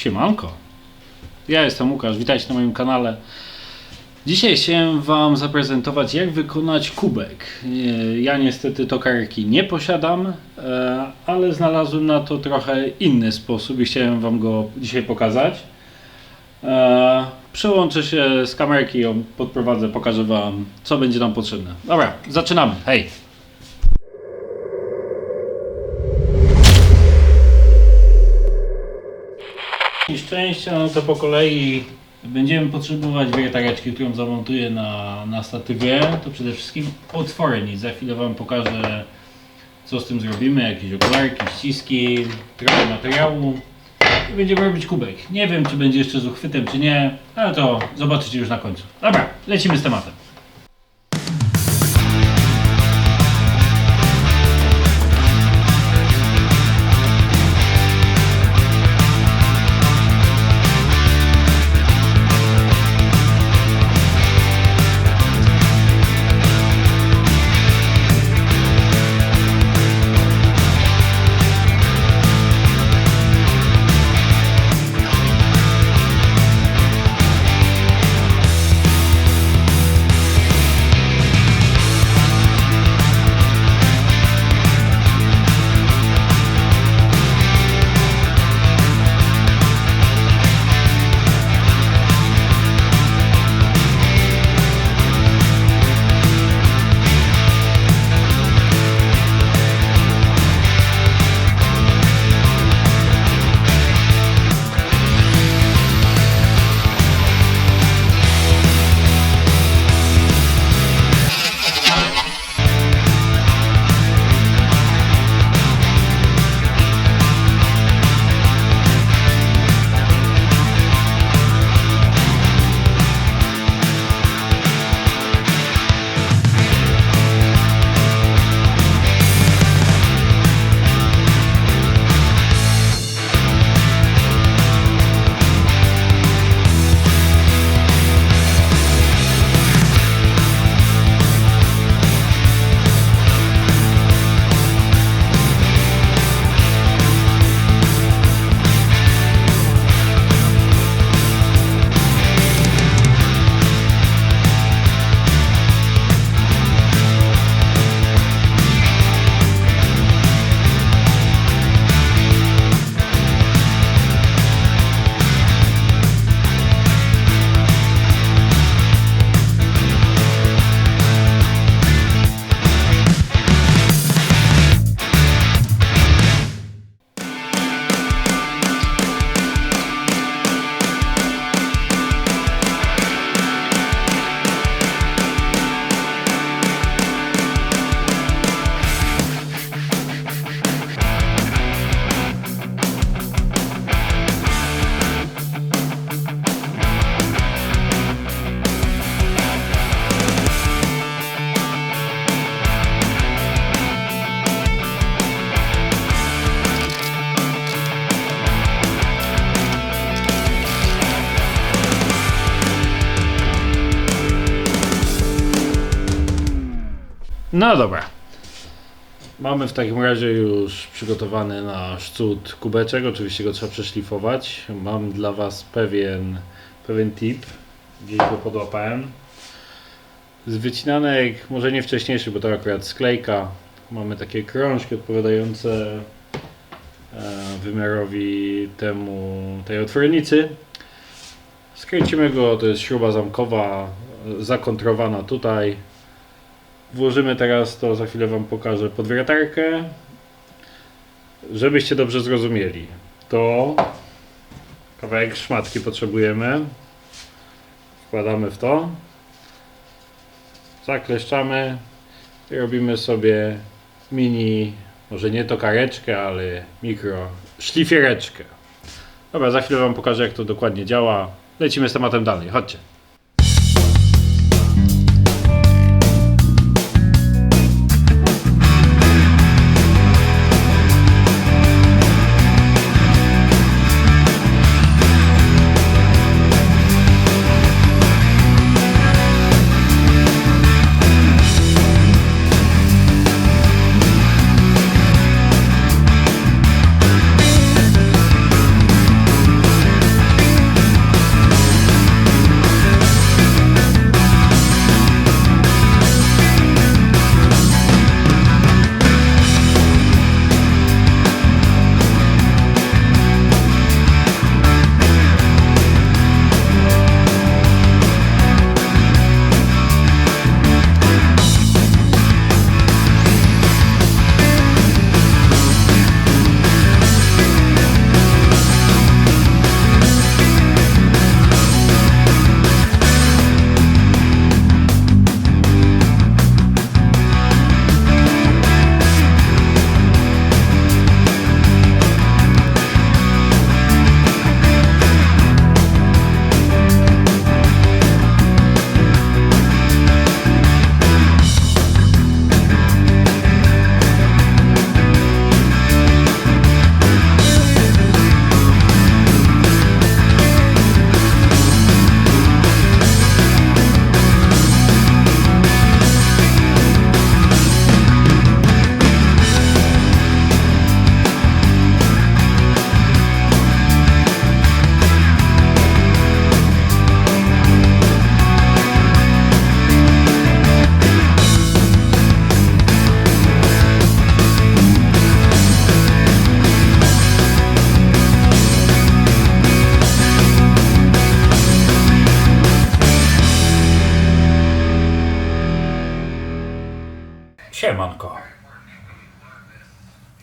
Siemanko. Ja jestem Łukasz, witajcie na moim kanale. Dzisiaj chciałem Wam zaprezentować jak wykonać kubek. Ja niestety tokarki nie posiadam, e, ale znalazłem na to trochę inny sposób i chciałem Wam go dzisiaj pokazać. E, Przełączę się z kamerki, ją podprowadzę, pokażę Wam co będzie nam potrzebne. Dobra, zaczynamy. Hej! I szczęścia, no to po kolei będziemy potrzebować wiertareczki, którą zamontuję na, na statywie. To przede wszystkim otwory nic. Za chwilę Wam pokażę, co z tym zrobimy. Jakieś okularki, ściski, trochę materiału. I będziemy robić kubek. Nie wiem, czy będzie jeszcze z uchwytem, czy nie, ale to zobaczycie już na końcu. Dobra, lecimy z tematem. No dobra. Mamy w takim razie już przygotowany nasz cud kubeczek. Oczywiście go trzeba przeszlifować. Mam dla Was pewien, pewien tip. Gdzieś go podłapałem. Z wycinanek, może nie wcześniejszy, bo to akurat sklejka. Mamy takie krążki odpowiadające e, wymiarowi temu, tej otwornicy. Skręcimy go, to jest śruba zamkowa, e, zakontrowana tutaj. Włożymy teraz to, za chwilę Wam pokażę pod. Żebyście dobrze zrozumieli, to kawałek szmatki potrzebujemy. Wkładamy w to. Zakleszczamy i robimy sobie mini, może nie tokareczkę, ale mikro szlifiereczkę. Dobra, za chwilę Wam pokażę jak to dokładnie działa. Lecimy z tematem dalej, chodźcie. Siemanko.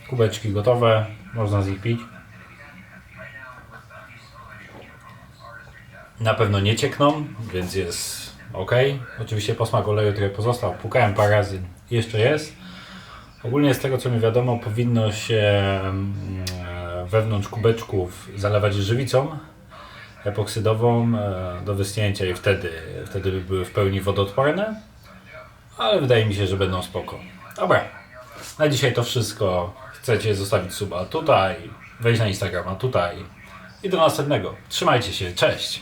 Kubeczki gotowe, można z nich pić. Na pewno nie ciekną, więc jest ok. Oczywiście posmak oleju trochę pozostał. Pukałem parę razy, jeszcze jest. Ogólnie z tego co mi wiadomo, powinno się mm, wewnątrz kubeczków zalewać żywicą epoksydową e, do wysnięcia i wtedy, wtedy by były w pełni wodoodporne. Ale wydaje mi się, że będą spoko. Dobra, na dzisiaj to wszystko. Chcecie zostawić suba tutaj, wejść na Instagrama tutaj i do następnego. Trzymajcie się, cześć!